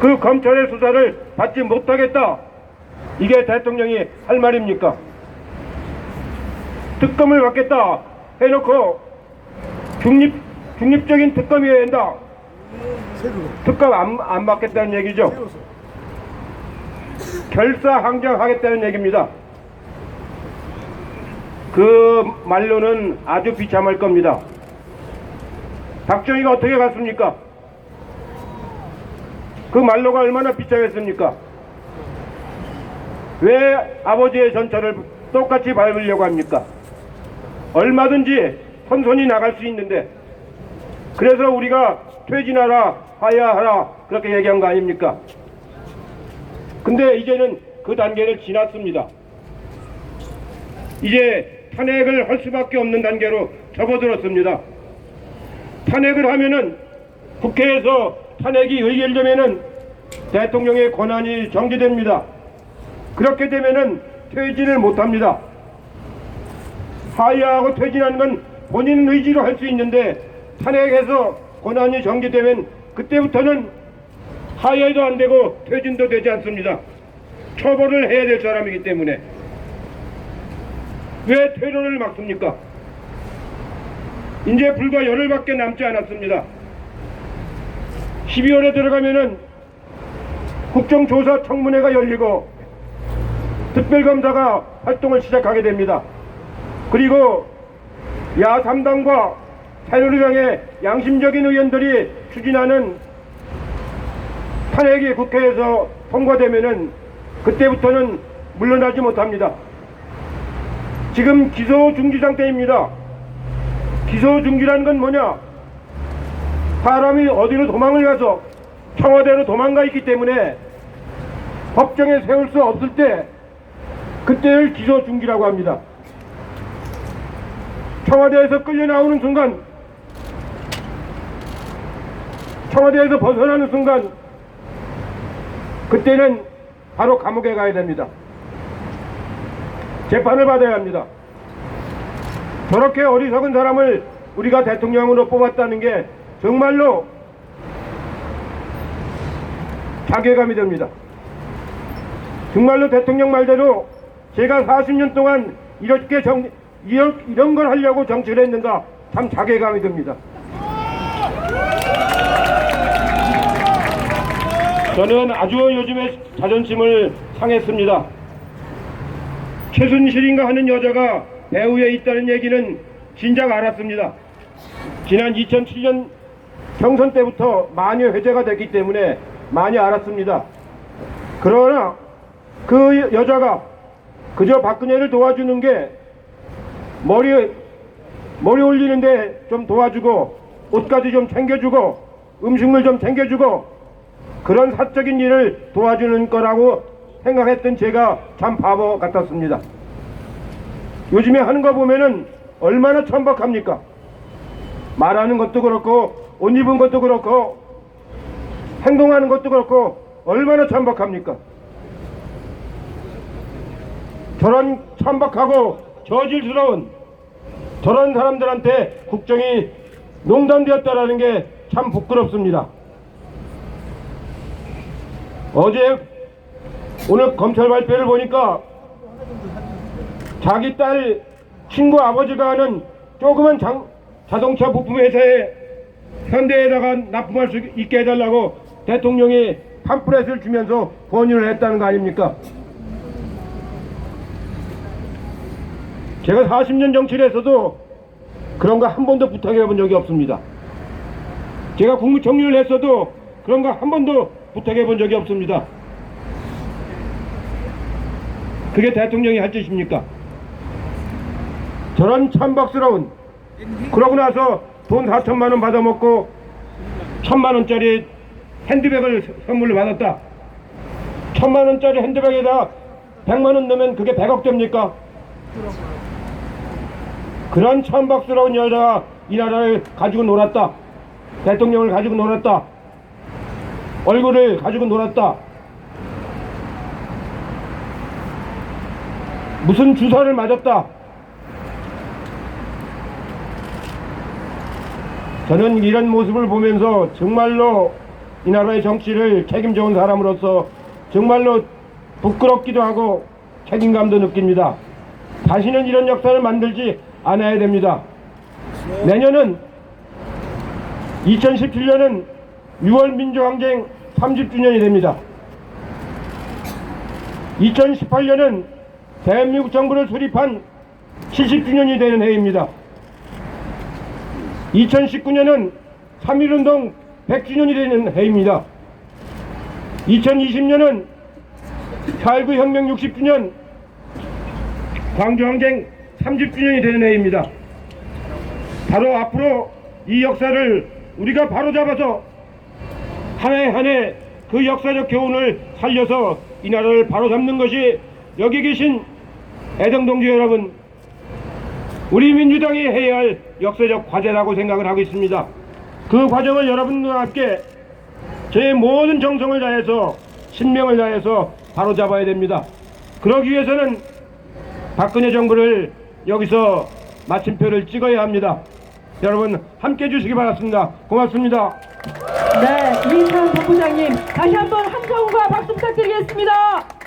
그 검찰의 수사를 받지 못하겠다. 이게 대통령이 할 말입니까? 특검을 받겠다 해놓고 중립, 중립적인 특검이어야 한다. 특검 안, 안 받겠다는 얘기죠. 결사항정하겠다는 얘기입니다. 그 말로는 아주 비참할 겁니다. 박정희가 어떻게 갔습니까? 그 말로가 얼마나 비참했습니까? 왜 아버지의 전철을 똑같이 밟으려고 합니까? 얼마든지 선선히 나갈 수 있는데 그래서 우리가 퇴진하라 하야하라 그렇게 얘기한 거 아닙니까? 근데 이제는 그 단계를 지났습니다. 이제 탄핵을 할 수밖에 없는 단계로 접어들었습니다. 탄핵을 하면은 국회에서 탄핵이 의결되면은 대통령의 권한이 정지됩니다. 그렇게 되면은 퇴진을 못합니다. 하야하고 퇴진하는 건 본인 의지로 할 수 있는데 탄핵해서 권한이 정지되면 그때부터는 하야도 안 되고 퇴진도 되지 않습니다. 처벌을 해야 될 사람이기 때문에 왜 퇴로를 막습니까? 이제 불과 열흘밖에 남지 않았습니다. 12월에 들어가면은 국정조사 청문회가 열리고 특별검사가 활동을 시작하게 됩니다. 그리고 야3당과 새누리당의 양심적인 의원들이 추진하는 탄핵이 국회에서 통과되면은 그때부터는 물러나지 못합니다. 지금 기소 중지 상태입니다. 기소 중지라는 건 뭐냐? 사람이 어디로 도망을 가서 청와대로 도망가 있기 때문에 법정에 세울 수 없을 때 그때를 기소 중지라고 합니다. 청와대에서 끌려 나오는 순간 청와대에서 벗어나는 순간 그때는 바로 감옥에 가야 됩니다. 재판을 받아야 합니다. 저렇게 어리석은 사람을 우리가 대통령으로 뽑았다는 게 정말로 자괴감이 됩니다. 정말로 대통령 말대로 제가 40년 동안 이렇게 정, 이런, 이런 걸 하려고 정치를 했는가 참 자괴감이 듭니다. 저는 아주 요즘에 자존심을 상했습니다. 최순실인가 하는 여자가 배후에 있다는 얘기는 진작 알았습니다. 지난 2007년 경선 때부터 많이 회자가 됐기 때문에 많이 알았습니다. 그러나 그 여- 여자가 그저 박근혜를 도와주는 게 머리 머리 올리는데 좀 도와주고 옷까지 좀 챙겨주고 음식물 좀 챙겨주고 그런 사적인 일을 도와주는 거라고 생각했던 제가 참 바보 같았습니다. 요즘에 하는 거 보면은 얼마나 천박합니까? 말하는 것도 그렇고 옷 입은 것도 그렇고 행동하는 것도 그렇고 얼마나 천박합니까? 저런 천박하고 저질스러운 저런 사람들한테 국정이 농단되었다라는 게 참 부끄럽습니다. 어제 오늘 검찰 발표를 보니까 자기 딸 친구 아버지가 하는 조그만 장, 자동차 부품 회사에 현대에다가 납품할 수 있게 해달라고 대통령이 팜플렛을 주면서 권유를 했다는 거 아닙니까? 제가 40년 정치를 했어도 그런 거 한 번도 부탁해 본 적이 없습니다. 제가 국무총리를 했어도 그런 거 한 번도 부탁해 본 적이 없습니다. 그게 대통령이 할 짓입니까? 저런 참박스러운 그러고 나서 돈 4천만 원 받아먹고 천만 원짜리 핸드백을 서- 선물로 받았다. 천만 원짜리 핸드백에다 100만 원 넣으면 그게 100억 됩니까? 그런 천박스러운 여자가 이 나라를 가지고 놀았다. 대통령을 가지고 놀았다. 얼굴을 가지고 놀았다. 무슨 주사를 맞았다. 저는 이런 모습을 보면서 정말로 이 나라의 정치를 책임져온 사람으로서 정말로 부끄럽기도 하고 책임감도 느낍니다. 다시는 이런 역사를 만들지 않아야 됩니다. 내년은 2017년은 6월 민주항쟁 30주년이 됩니다. 2018년은 대한민국 정부를 수립한 70주년이 되는 해입니다. 2019년은 3.1운동 100주년이 되는 해입니다. 2020년은 4.19 혁명 60주년 광주항쟁 30주년이 되는 해입니다. 바로 앞으로 이 역사를 우리가 바로 잡아서 한 해 한 해 그 역사적 교훈을 살려서 이 나라를 바로 잡는 것이 여기 계신 애정동지 여러분 우리 민주당이 해야 할 역사적 과제라고 생각을 하고 있습니다. 그 과정을 여러분과 함께 제 모든 정성을 다해서 신명을 다해서 바로 잡아야 됩니다. 그러기 위해서는 박근혜 정부를 여기서 마침표를 찍어야 합니다. 여러분 함께 해주시기 바랍니다. 고맙습니다. 네, 이인찬 본부장님 다시 한번 함성과 박수 부탁드리겠습니다.